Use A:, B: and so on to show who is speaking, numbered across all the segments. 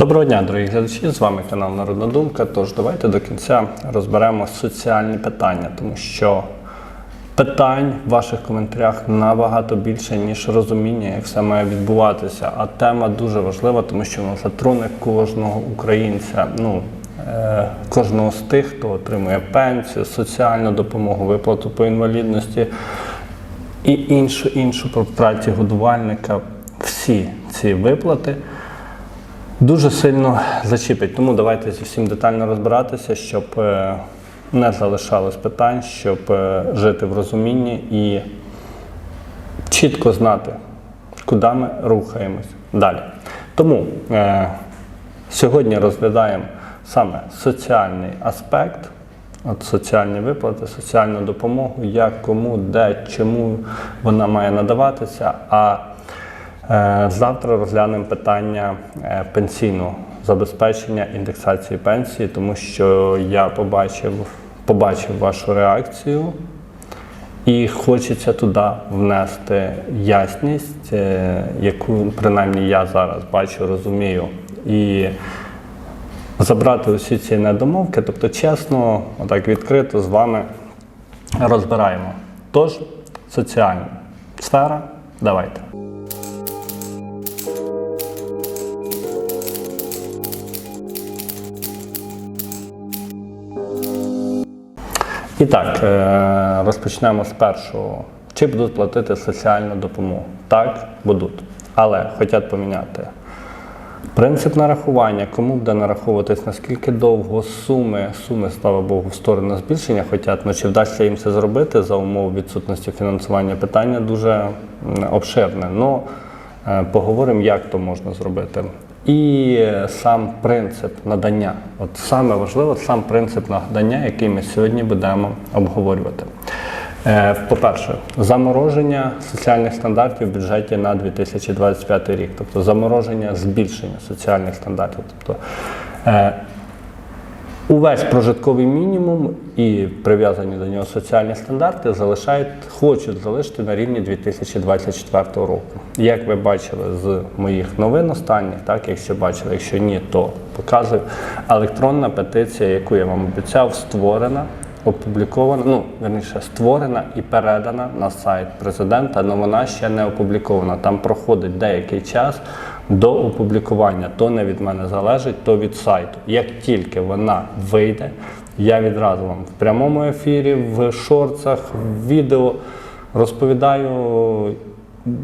A: Доброго дня, дорогі глядачі! З вами канал Народна Думка. Тож давайте до кінця розберемо соціальні питання, тому що питань в ваших коментарях набагато більше, ніж розуміння, як все має відбуватися. А тема дуже важлива, тому що вона затроне кожного українця. Ну, е, Кожного з тих, хто отримує пенсію, соціальну допомогу, виплату по інвалідності і іншу іншу по праці годувальника. Всі ці виплати дуже сильно зачіпить. Тому давайте зі всім детально розбиратися, щоб е, не залишалось питань, щоб е, жити в розумінні і чітко знати, куди ми рухаємось далі. Тому е, сьогодні розглядаємо саме соціальний аспект. От соціальні виплати, соціальну допомогу, як, кому, де, чому вона має надаватися. А Завтра розглянемо питання е, пенсійного забезпечення індексації пенсії, тому що я побачив, побачив вашу реакцію і хочеться туди внести ясність, е, яку принаймні я зараз бачу, розумію. І забрати усі ці недомовки, тобто чесно, отак відкрито з вами розбираємо. Тож, соціальна сфера, давайте. І так, е, розпочнемо з першого. Чи будуть платити соціальну допомогу? Так, будуть. Але хочуть поміняти. Принцип нарахування, кому буде нараховуватись, наскільки довго суми, суми, слава Богу, в сторону збільшення хочуть, ну чи вдасться їм це зробити за умов відсутності фінансування, питання дуже обширне. Ну, е, поговоримо, як то можна зробити. І сам принцип надання. От саме важливо, сам принцип надання, який ми сьогодні будемо обговорювати. Е, По-перше, замороження соціальних стандартів в бюджеті на 2025 рік, тобто замороження збільшення соціальних стандартів. Тобто е, увесь прожитковий мінімум і прив'язані до нього соціальні стандарти залишають, хочуть залишити на рівні 2024 року. Як ви бачили з моїх новин останніх, так якщо бачили, якщо ні, то показую. Електронна петиція, яку я вам обіцяв, створена опублікована, ну верніше створена і передана на сайт президента, але вона ще не опублікована. Там проходить деякий час до опублікування. То не від мене залежить, то від сайту. Як тільки вона вийде, я відразу вам в прямому ефірі, в шорцах, в відео розповідаю,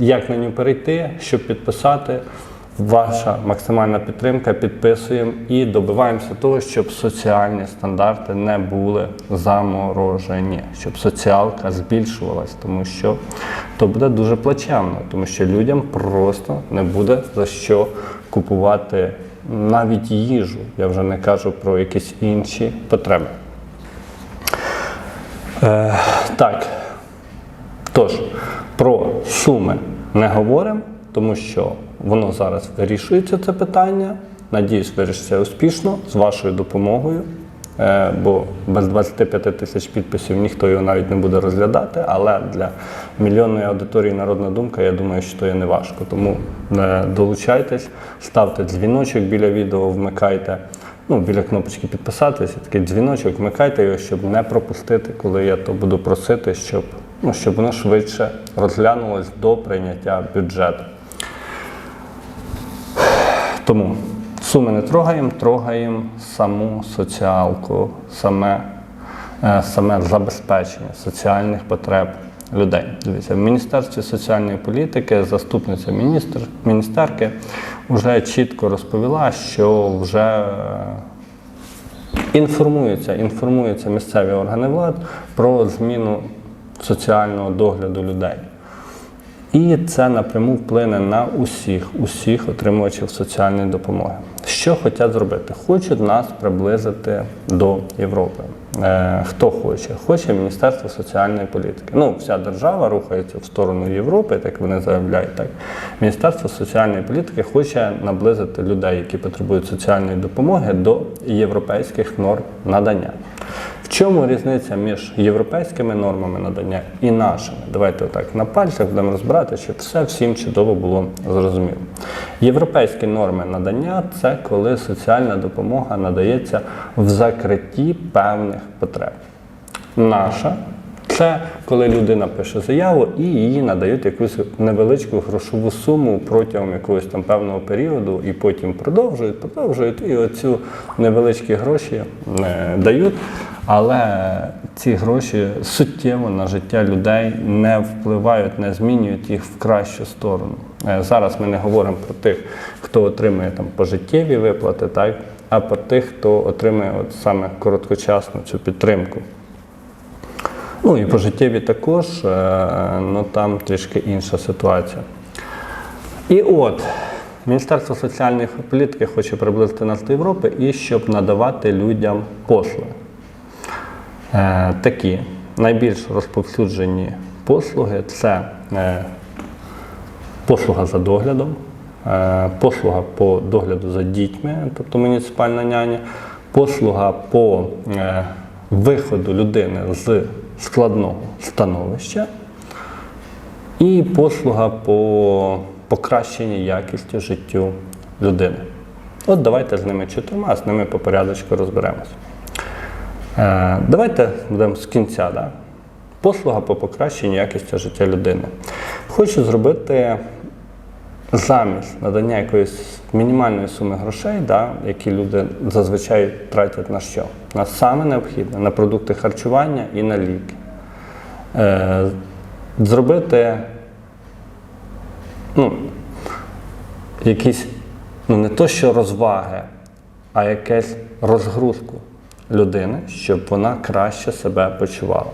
A: як на нього перейти, щоб підписати. Ваша максимальна підтримка, підписуємо і добиваємося того, щоб соціальні стандарти не були заморожені, щоб соціалка збільшувалась, тому що то буде дуже плачевно, тому що людям просто не буде за що купувати навіть їжу. Я вже не кажу про якісь інші потреби. Е, так. Тож, про суми не говоримо, тому що воно зараз вирішується це питання. Надіюсь, вирішиться успішно з вашою допомогою. Е, Бо без 25 тисяч підписів ніхто його навіть не буде розглядати. Але для мільйонної аудиторії народна думка, я думаю, що то є не важко. Тому е, долучайтесь, ставте дзвіночок біля відео, вмикайте. Ну, біля кнопочки підписатися, такий дзвіночок, вмикайте його, щоб не пропустити, коли я то буду просити, щоб, ну, щоб воно швидше розглянулось до прийняття бюджету. Тому суми не трогаємо, трогаємо саму соціалку, саме, е, саме забезпечення соціальних потреб людей. Дивіться, в Міністерстві соціальної політики заступниця міністр, міністерки вже чітко розповіла, що вже е, інформуються, інформуються місцеві органи влади про зміну соціального догляду людей. І це напряму вплине на усіх, усіх отримувачів соціальної допомоги. Що хочуть зробити? Хочуть нас приблизити до Європи. Е, хто хоче? Хоче Міністерство соціальної політики. Ну, вся держава рухається в сторону Європи, так вони заявляють. Так Міністерство соціальної політики хоче наблизити людей, які потребують соціальної допомоги, до європейських норм надання. В чому різниця між європейськими нормами надання і нашими? Давайте отак на пальцях будемо розбирати, щоб все всім чудово було зрозуміло. Європейські норми надання це коли соціальна допомога надається в закритті певних потреб. Наша це коли людина пише заяву і їй надають якусь невеличку грошову суму протягом якогось там певного періоду, і потім продовжують, продовжують, і оцю невеличкі гроші е, дають. Але ці гроші суттєво на життя людей не впливають, не змінюють їх в кращу сторону. Е, Зараз ми не говоримо про тих, хто отримує там пожиттєві виплати, так, а про тих, хто отримує от саме короткочасну цю підтримку. Ну і пожиттєві також, ну там трішки інша ситуація. І от Міністерство соціальної політики хоче приблизити нас до Європи і щоб надавати людям послуги. Е, такі найбільш розповсюджені послуги це е, послуга за доглядом, е, послуга по догляду за дітьми, тобто муніципальна няня, послуга по е, виходу людини з складного становища і послуга по покращенню якості життю людини. От давайте з ними чотирма, з ними по порядочку розберемось. Е, давайте будемо з кінця. Да? Послуга по покращенню якості життя людини. Хочу зробити замість надання якоїсь мінімальної суми грошей, да, які люди зазвичай тратять на що? На саме необхідне, на продукти харчування і на ліки. Е, зробити ну, якісь, ну не то що розваги, а якесь розгрузку людини, щоб вона краще себе почувала.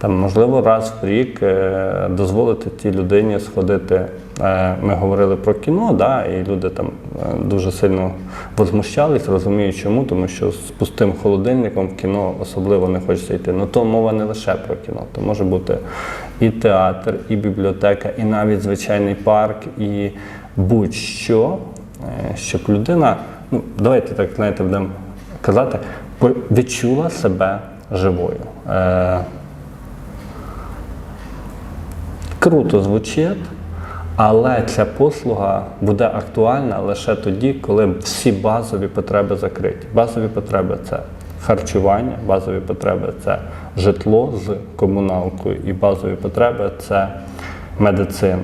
A: Там, можливо, раз в рік е, дозволити тій людині сходити. Е, ми говорили про кіно, да, і люди там е, дуже сильно возмущались, розуміють чому, тому що з пустим холодильником в кіно особливо не хочеться йти. Ну то мова не лише про кіно, то може бути і театр, і бібліотека, і навіть звичайний парк, і будь-що, щоб людина, ну давайте так знаєте, будемо казати, відчула себе живою. Е, Круто звучить, але ця послуга буде актуальна лише тоді, коли всі базові потреби закриті. Базові потреби це харчування, базові потреби це житло з комуналкою, і базові потреби це медицина.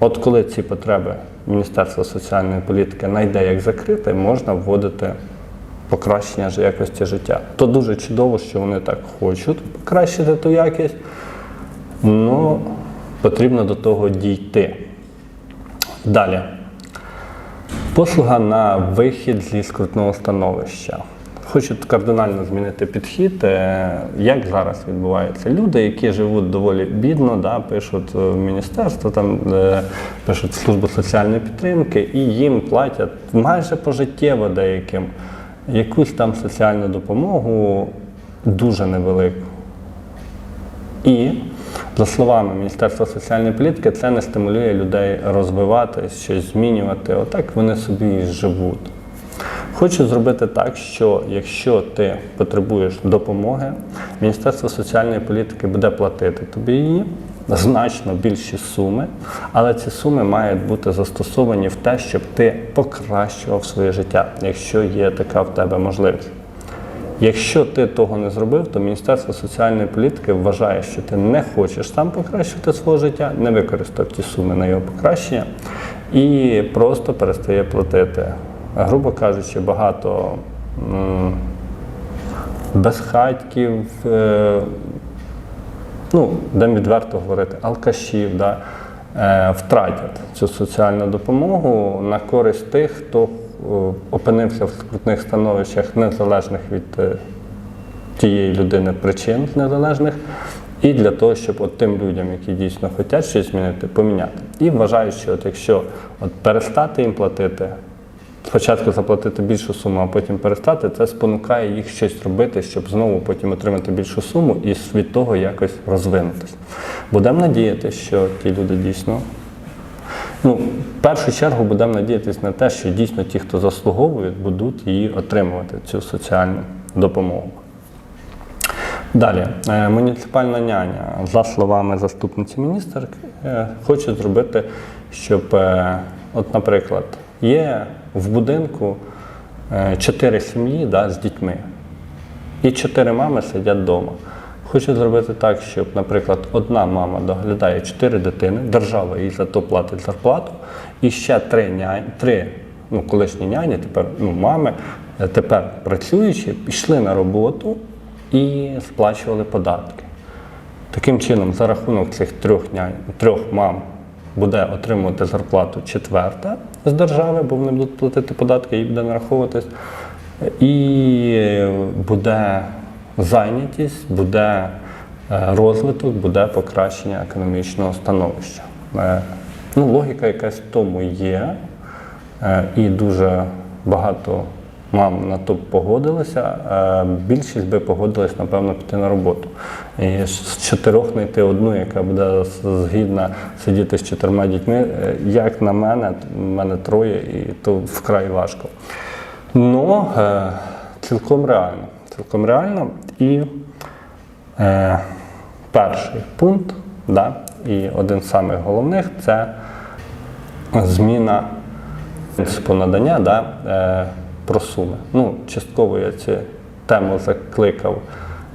A: От коли ці потреби Міністерство соціальної політики знайде як закрити, можна вводити покращення якості життя. То дуже чудово, що вони так хочуть покращити ту якість. Ну, потрібно до того дійти. Далі. Послуга на вихід зі скрутного становища. Хочу кардинально змінити підхід. Е, Як зараз відбувається? Люди, які живуть доволі бідно, да, пишуть в міністерство, там, е, пишуть в службу соціальної підтримки, і їм платять майже пожиттєво деяким якусь там соціальну допомогу дуже невелику. І, за словами Міністерства соціальної політики, це не стимулює людей розвиватись, щось змінювати. Отак вони собі і живуть. Хочу зробити так, що якщо ти потребуєш допомоги, Міністерство соціальної політики буде платити тобі її значно більші суми, але ці суми мають бути застосовані в те, щоб ти покращував своє життя, якщо є така в тебе можливість. Якщо ти того не зробив, то Міністерство соціальної політики вважає, що ти не хочеш сам покращити свого життя, не використав ті суми на його покращення і просто перестає платити. Грубо кажучи, багато безхатьків, е, ну, будемо відверто говорити, алкашів, да, е, втратять цю соціальну допомогу на користь тих, хто опинився в скрутних становищах незалежних від е, тієї людини причин незалежних, і для того, щоб от тим людям, які дійсно хочуть щось змінити, поміняти. І вважаю, що от якщо от перестати їм платити, спочатку заплатити більшу суму, а потім перестати, це спонукає їх щось робити, щоб знову потім отримати більшу суму і від того якось розвинутися. Будемо надіятися, що ті люди дійсно. Ну, в першу чергу будемо надіятися на те, що дійсно ті, хто заслуговують, будуть її отримувати, цю соціальну допомогу. Далі, Е, муніципальна няня, за словами заступниці міністра, е, хоче зробити, щоб, е, от, наприклад, є в будинку чотири сім'ї да, з дітьми, і чотири мами сидять вдома. Хочу зробити так, щоб, наприклад, одна мама доглядає чотири дитини, держава їй за то платить зарплату, і ще три нянь, три ну, колишні няні, тепер ну, мами, е, тепер працюючи, пішли на роботу і сплачували податки. Таким чином, за рахунок цих трьох нянь, трьох мам буде отримувати зарплату четверта з держави, бо вони будуть платити податки, їй буде нараховуватись. І буде зайнятість, буде е, розвиток, буде покращення економічного становища. Е, Ну, логіка якась в тому є, е, і дуже багато мам на то погодилися. Е, Більшість би погодилась, напевно, піти на роботу. І з чотирьох знайти одну, яка буде згідна сидіти з чотирма дітьми. Як на мене, в мене троє, і то вкрай важко. Ну, цілком реально. Цілком реально. І е, перший пункт, да, і один з самих головних це зміна принципу надання да, е, про суми. Ну, частково я цю тему закликав,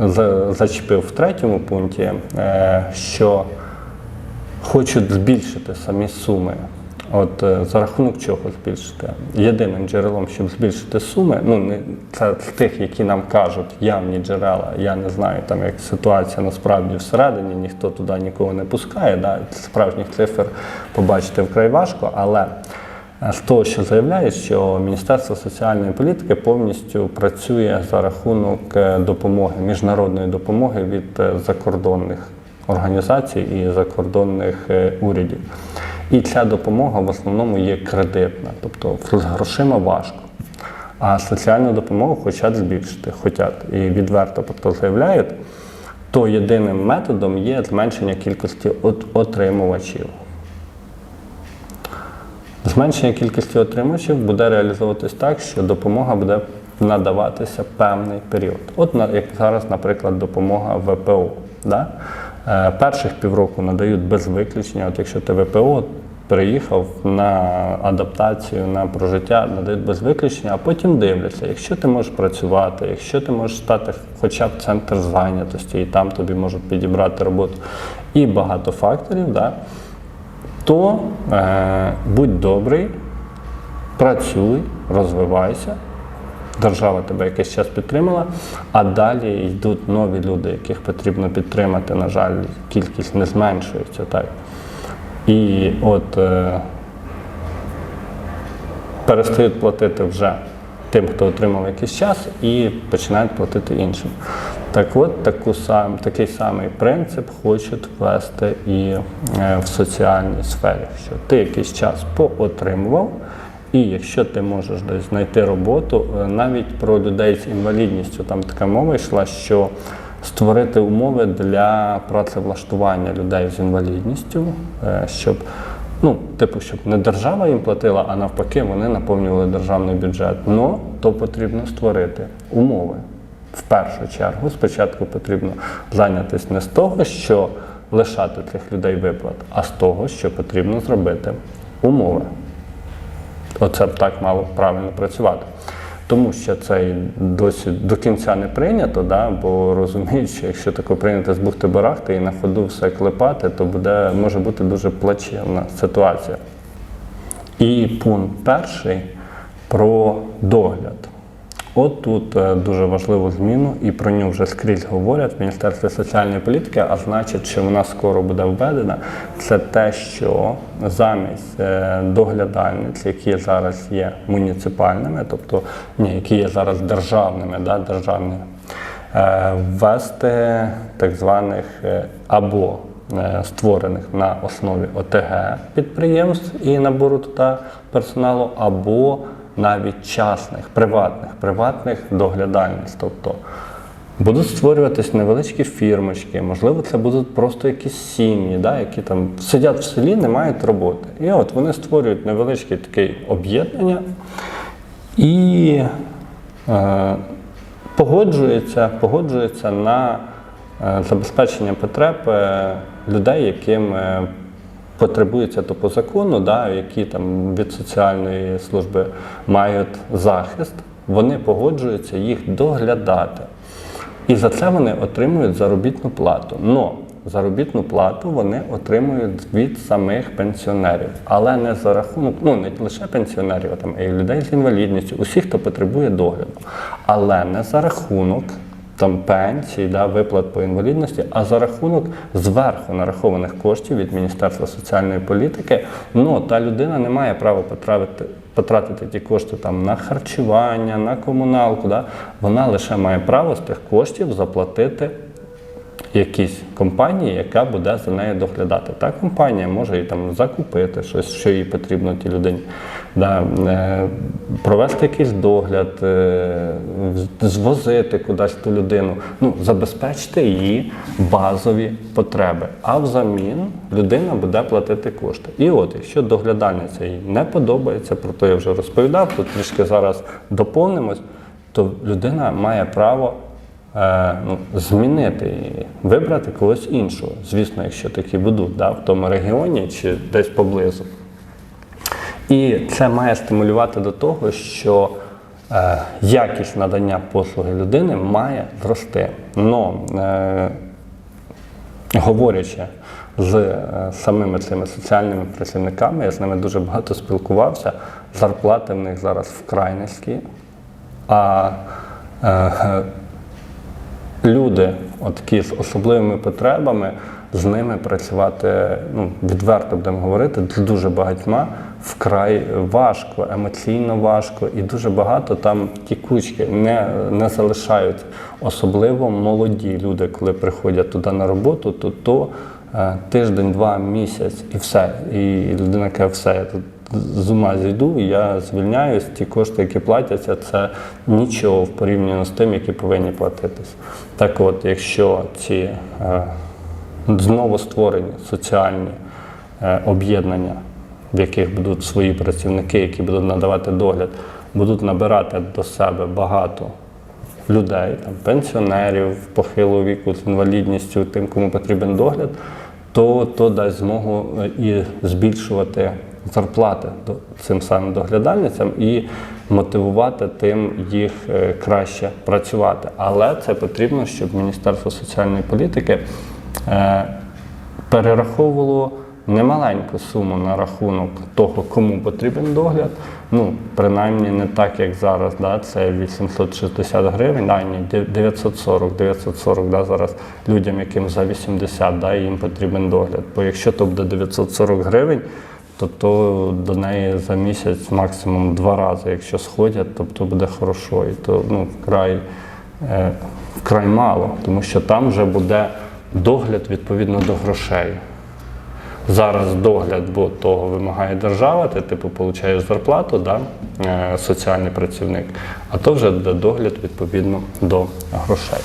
A: за- зачепив в третьому пункті, е, що хочуть збільшити самі суми. От е, за рахунок чого збільшити? Єдиним джерелом, щоб збільшити суми, ну не це з тих, які нам кажуть явні джерела. Я не знаю, там як ситуація насправді всередині, ніхто туди нікого не пускає. Да? Справжніх цифр побачити вкрай важко, але е, з того, що заявляють, що Міністерство соціальної політики повністю працює за рахунок е, допомоги, міжнародної допомоги від закордонних організацій і закордонних урядів. І ця допомога в основному є кредитна, тобто з грошима важко. А соціальну допомогу хочуть збільшити, хочуть і відверто про то заявляють, то єдиним методом є зменшення кількості отримувачів. Зменшення кількості отримувачів буде реалізовуватись так, що допомога буде надаватися певний період. От як зараз, наприклад, допомога ВПО. Да? Е, перших півроку надають без виключення. От якщо ти ВПО приїхав на адаптацію, на прожиття, надають без виключення, а потім дивляться, якщо ти можеш працювати, якщо ти можеш стати хоча б центр зайнятості, і там тобі можуть підібрати роботу, і багато факторів. Да? то е, будь добрий, працюй, розвивайся. Держава тебе якийсь час підтримала, а далі йдуть нові люди, яких потрібно підтримати. На жаль, кількість не зменшується. Так. І от е, перестають платити вже тим, хто отримав якийсь час, і починають платити іншим. Так от таку сам, такий самий принцип хочуть ввести і е, в соціальній сфері, що ти якийсь час поотримував, і якщо ти можеш десь знайти роботу, е, навіть про людей з інвалідністю там така мова йшла, що створити умови для працевлаштування людей з інвалідністю, е, щоб Ну, типу, щоб не держава їм платила, а навпаки, вони наповнювали державний бюджет. Ну, то потрібно створити умови. В першу чергу, спочатку потрібно зайнятися не з того, що лишати цих людей виплат, а з того, що потрібно зробити умови. Оце б так мало правильно працювати. Тому що це досі до кінця не прийнято, да? бо розуміють, що якщо таке прийнято з бухти барахти і на ходу все клепати, то буде, може бути дуже плачевна ситуація. І пункт перший про догляд. От тут е, дуже важливу зміну, і про нього вже скрізь говорять в Міністерстві соціальної політики, а значить, що вона скоро буде введена. Це те, що замість е, доглядальниць, які зараз є муніципальними, тобто ні, які є зараз державними, да, державними, е, ввести так званих або створених на основі ОТГ підприємств і набору туди персоналу, або навіть частних, приватних, приватних доглядальниць. Тобто будуть створюватись невеличкі фірмочки, можливо, це будуть просто якісь сім'ї, да, які там сидять в селі, не мають роботи. І от вони створюють невеличке таке об'єднання і е, погоджуються, погоджуються на е, забезпечення потреб е, людей, яким потребується то по закону, да, які там від соціальної служби мають захист, вони погоджуються їх доглядати. І за це вони отримують заробітну плату. Но заробітну плату вони отримують від самих пенсіонерів, але не за рахунок, ну не лише пенсіонерів, а там і людей з інвалідністю, усіх, хто потребує догляду, але не за рахунок там пенсій, да, виплат по інвалідності, а за рахунок зверху нарахованих коштів від Міністерства соціальної політики. Ну та людина не має права потрапити потратити ті кошти там на харчування, на комуналку. Да? Вона лише має право з тих коштів заплатити якійсь компанії, яка буде за нею доглядати. Та компанія може і там закупити щось, що їй потрібно тій людині, да, е, провести якийсь догляд, е, звозити кудись ту людину, ну, забезпечити її базові потреби. А взамін людина буде платити кошти. І от, якщо доглядальниця їй не подобається, про то я вже розповідав, тут трішки зараз доповнимось, то людина має право ну, змінити вибрати когось іншого. Звісно, якщо такі будуть да, в тому регіоні чи десь поблизу. І це має стимулювати до того, що е, якість надання послуги людини має зрости. Но, е, говорячи з е, самими цими соціальними працівниками, я з ними дуже багато спілкувався, зарплати в них зараз вкрай низькі. А е, люди, от з особливими потребами, з ними працювати, ну, відверто будемо говорити, дуже багатьма вкрай важко, емоційно важко, і дуже багато там тікучки не, не залишають. Особливо молоді люди, коли приходять туди на роботу, то, то е, тиждень, два, місяць і все. І людина каже, все, я тут з ума зійду, я звільняюсь, ті кошти, які платяться, це нічого в порівнянні з тим, які повинні платитись. Так от, якщо ці е, знову створені соціальні е, об'єднання, в яких будуть свої працівники, які будуть надавати догляд, будуть набирати до себе багато людей, там, пенсіонерів, похилого віку з інвалідністю, тим, кому потрібен догляд, то, то дасть змогу е, і збільшувати зарплати цим самим доглядальницям і мотивувати тим їх е, краще працювати. Але це потрібно, щоб Міністерство соціальної політики е, перераховувало немаленьку суму на рахунок того, кому потрібен догляд. Ну, принаймні не так, як зараз, да, це 860 гривень, да, ні, 940, 940 да, зараз людям, яким за 80, да, їм потрібен догляд. Бо якщо то буде 940 гривень, то, то до неї за місяць максимум два рази, якщо сходять, то, то буде хорошо. І то ну, вкрай, е, вкрай мало, тому що там вже буде догляд відповідно до грошей. Зараз догляд, бо того вимагає держава, ти типу получаєш зарплату, да, е, соціальний працівник, а то вже догляд відповідно до грошей.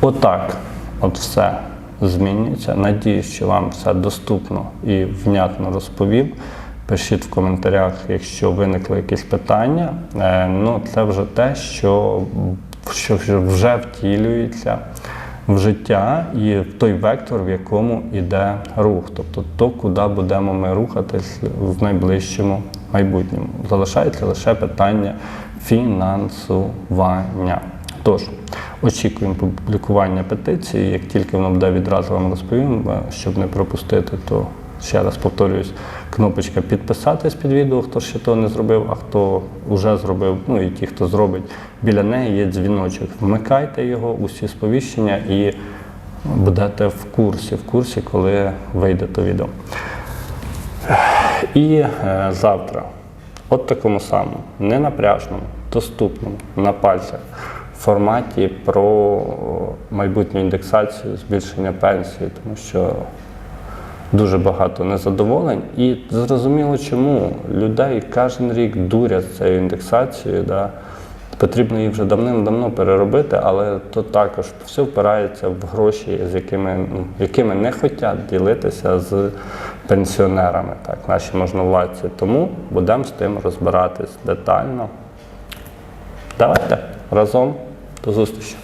A: Отак, от все змінюється. Надіюсь, що вам все доступно і внятно розповів. Пишіть в коментарях, якщо виникли якісь питання. Е, Ну, це вже те, що, що вже втілюється в життя і в той вектор, в якому йде рух, тобто то, куди будемо ми рухатись в найближчому майбутньому. Залишається лише питання фінансування. Тож, очікуємо публікування петиції. Як тільки воно буде відразу вам розповім, щоб не пропустити, то ще раз повторююсь, кнопочка підписатись під відео, хто ще того не зробив, а хто вже зробив, ну і ті, хто зробить, біля неї є дзвіночок. Вмикайте його, усі сповіщення і будете в курсі, в курсі, коли вийде то відео. І е, завтра, от такому самому, ненапряжному, доступному, на пальцях. Форматі про майбутню індексацію, збільшення пенсії, тому що дуже багато незадоволень. І зрозуміло, чому людей кожен рік дурять цією індексацією. Да? Потрібно їх вже давним-давно переробити, але то також все впирається в гроші, з якими, ну, якими не хочуть ділитися з пенсіонерами, так, наші можновладці. Тому будемо з тим розбиратись детально. Давайте разом до зустрічі.